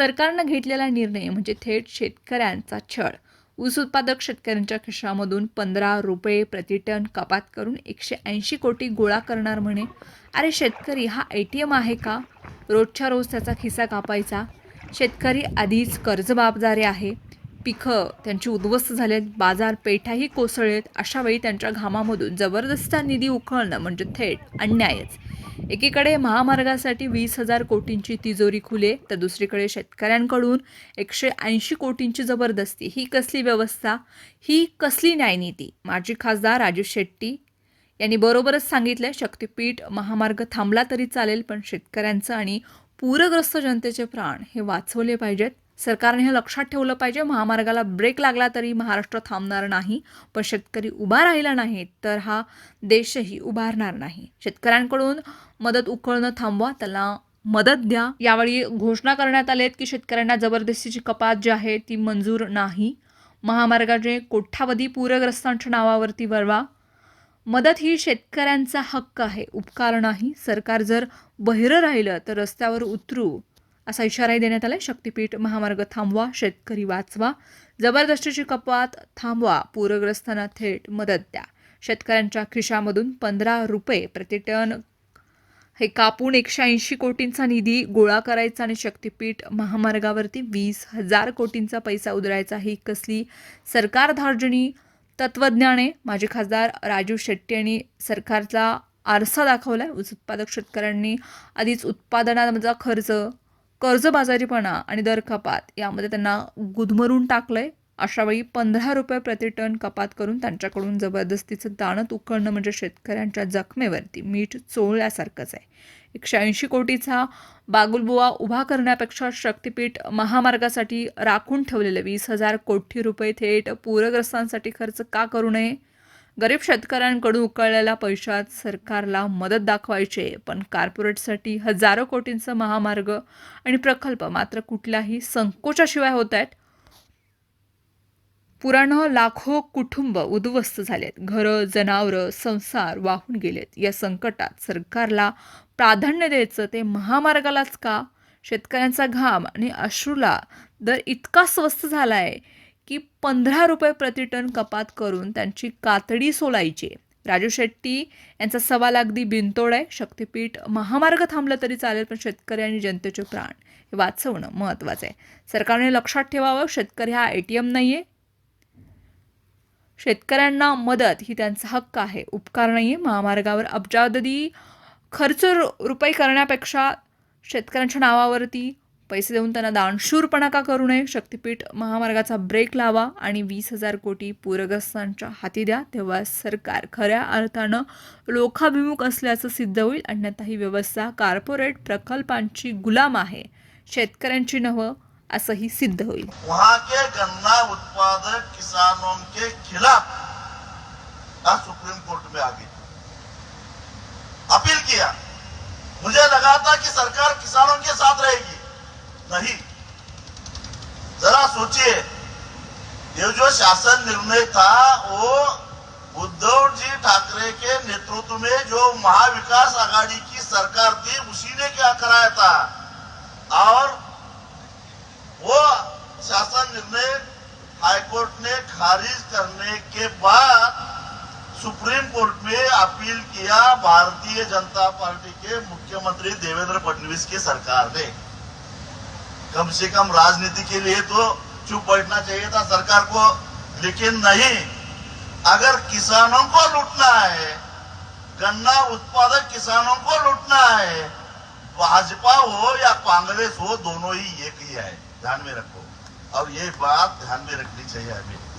सरकारनं घेतलेला निर्णय म्हणजे थेट शेतकऱ्यांचा छळ. ऊस उत्पादक शेतकऱ्यांच्या खिशामधून पंधरा रुपये प्रतिटन कपात करून एकशे ऐंशी कोटी गोळा करणार म्हणे. अरे शेतकरी हा ए टी एम आहे का? रोजच्या रोज त्याचा खिसा कापायचा. शेतकरी आधीच कर्जबाबदारी आहे. पिकं त्यांची उद्ध्वस्त झालेत बाजारपेठाही कोसळलेत अशा वेळी त्यांच्या घामामधून जबरदस्त निधी उखळणं म्हणजे थेट अन्यायच. एकीकडे महामार्गासाठी वीस हजार कोटींची तिजोरी खुले तर दुसरीकडे शेतकऱ्यांकडून एकशे ऐंशी कोटींची जबरदस्ती. ही कसली व्यवस्था? ही कसली न्यायनीती? माजी खासदार राजू शेट्टी यांनी बरोबरच सांगितलं शक्तीपीठ महामार्ग थांबला तरी चालेल पण शेतकऱ्यांचं आणि पूरग्रस्त जनतेचे प्राण हे वाचवले पाहिजेत. सरकारने हे लक्षात ठेवलं पाहिजे. महामार्गाला ब्रेक लागला तरी महाराष्ट्र थांबणार नाही. पण शेतकरी उभा राहिला नाही तर हा देशही उभारणार नाही. शेतकऱ्यांकडून मदत उकळणं थांबवा. त्याला मदत द्या. यावेळी घोषणा करण्यात आल्या आहेत की शेतकऱ्यांना जबरदस्तीची कपात जी आहे ती मंजूर नाही. महामार्गाचे कोट्यावधी पूरग्रस्तांच्या नावावरती वळवा. मदत ही शेतकऱ्यांचा हक्क आहे. उपकार नाही. सरकार जर बहिरं राहिलं तर रस्त्यावर उतरू. असा इशाराही देण्यात आला शक्तीपीठ महामार्ग थांबवा शेतकरी वाचवा. जबरदस्तीची कपात थांबवा पूरग्रस्तांना थेट मदत द्या. शेतकऱ्यांच्या खिशामधून पंधरा रुपये प्रतिटन हे कापून एकशे ऐंशी कोटींचा निधी गोळा करायचा आणि शक्तीपीठ महामार्गावरती वीस हजार कोटींचा पैसा उधळायचा ही कसली सरकारधार्जणी तत्वज्ञाने माजी खासदार राजू शेट्टी यांनी सरकारचा आरसा दाखवला आहे ऊस उत्पादक शेतकऱ्यांनी आधीच उत्पादनाचा खर्च कर्जबाजारीपणा आणि दर कपात यामध्ये त्यांना गुदमरून टाकलं आहे अशावेळी पंधरा रुपये प्रति टन कपात करून त्यांच्याकडून जबरदस्तीचं दाणं उकळणं म्हणजे शेतकऱ्यांच्या जखमेवरती मीठ चोळल्यासारखंच आहे. एकशे ऐंशी कोटीचा बागुलबुवा उभा करण्यापेक्षा शक्तीपीठ महामार्गासाठी राखून ठेवलेले वीस हजार कोटी रुपये थेट पूरग्रस्तांसाठी खर्च का करू नये? गरीब शेतकऱ्यांकडून उकळलेल्या पैशात सरकारला मदत दाखवायचे पण कार्पोरेटसाठी हजारो कोटींचा महामार्ग आणि प्रकल्प मात्र कुठल्याही संकोचाशिवाय होत आहेत. पुराणं लाखो कुटुंब उद्ध्वस्त झालेत. घरं जनावरं संसार वाहून गेलेत. या संकटात सरकारला प्राधान्य द्यायचं ते महामार्गालाच का? शेतकऱ्यांचा घाम आणि अश्रूला दर इतका स्वस्त झाला आहे की पंधरा रुपये प्रतिटन कपात करून त्यांची कातडी सोलायची. राजू शेट्टी यांचा सवाल अगदी बिनतोड आहे. शक्तीपीठ महामार्ग थांबलं तरी चालेल पण शेतकरी आणि जनतेचे प्राण हे वाचवणं महत्त्वाचं आहे. सरकारने लक्षात ठेवावं शेतकरी हा ए टी एम नाही आहे शेतकऱ्यांना मदत ही त्यांचा हक्क आहे. उपकार नाही आहे महामार्गावर अब्जावधी खर्च रुपये करण्यापेक्षा शेतकऱ्यांच्या नावावरती पैसे देऊन त्यांना दानशूरपणा का करू नये? शक्तीपीठ महामार्गाचा ब्रेक लावा आणि वीस हजार कोटी पूरग्रस्तांच्या हाती द्या. तेव्हा सरकार खऱ्या अर्थानं लोकाभिमुख असल्याचं सिद्ध होईल. अन्यथा ही व्यवस्था कार्पोरेट प्रकल्पांची गुलाम आहे. शेतकऱ्यांची नवं असंही सिद्ध होईल. वहां के गन्ना उत्पादक किसानों के खिलाफ आज सुप्रीम कोर्ट में आ गई अपील किया। मुझे लगा था कि सरकार किसानों के साथ रहेगी। नहीं। जरा सोचिए, ये जो शासन निर्णय था, वो उद्धव जी ठाकरे के नेतृत्व में जो महाविकास आघाड़ी की सरकार थी, उसी ने क्या कराया था? और वो शासन निर्णय हाईकोर्ट ने खारिज करने के बाद सुप्रीम कोर्ट में अपील किया, भारतीय जनता पार्टी के मुख्यमंत्री देवेंद्र फडणवीस की सरकार ने। कम से कम राजनीति के लिए तो चुप बैठना चाहिए था सरकार को लेकिन नहीं। अगर किसानों को लूटना है गन्ना उत्पादक किसानों को लूटना है भाजपा हो या कांग्रेस हो दोनों ही एक ही है। ध्यान में रखो। और ये बात ध्यान में रखनी चाहिए हमें।